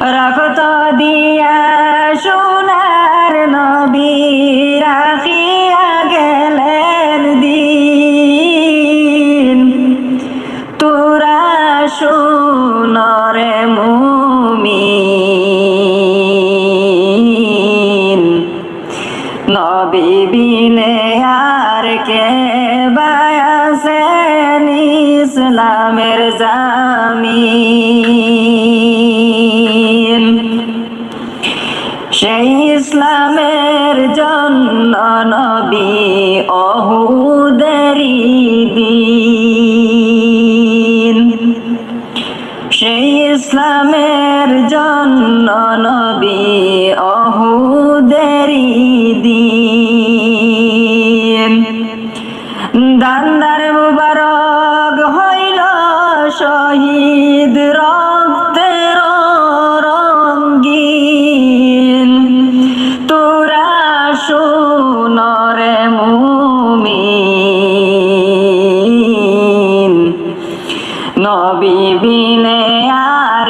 রক্ত দিয়া সোনার নবী, রাখিয়া গেলেন দিন। তোরা সোনরে মুমিন। নবী বিনে আর কে বায়াসেন ইসলামের জামিন। সেই ইসলামের জন্য নবী অহুদেরি দিন। সেই ইসলামের জন্য নবী অহুদেরি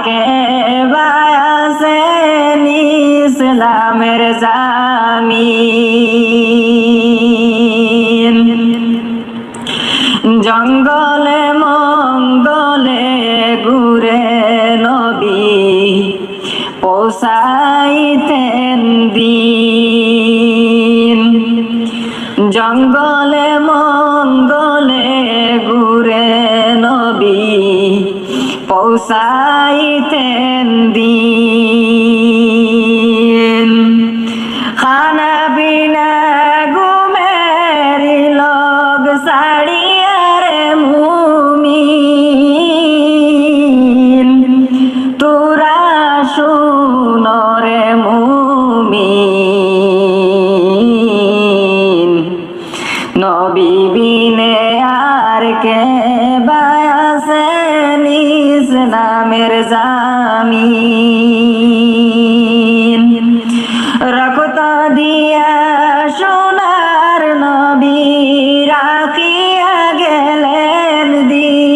বিনে আর কে বায়াসেন ইসলামের জামিন। জঙ্গলে মঙ্গলে ঘুরে নবী পোষাইতেন দিন। জঙ্গলে পৌঁছাইতেন কে বায়াসেন ইসলামের জামিন। রক্ত দিয়া সোনার নবী রাখিয়া গেলেন দিন।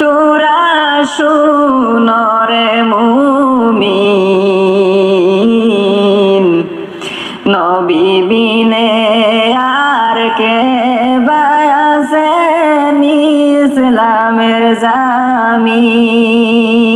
তোরা শুনরে মুমিন জামিন।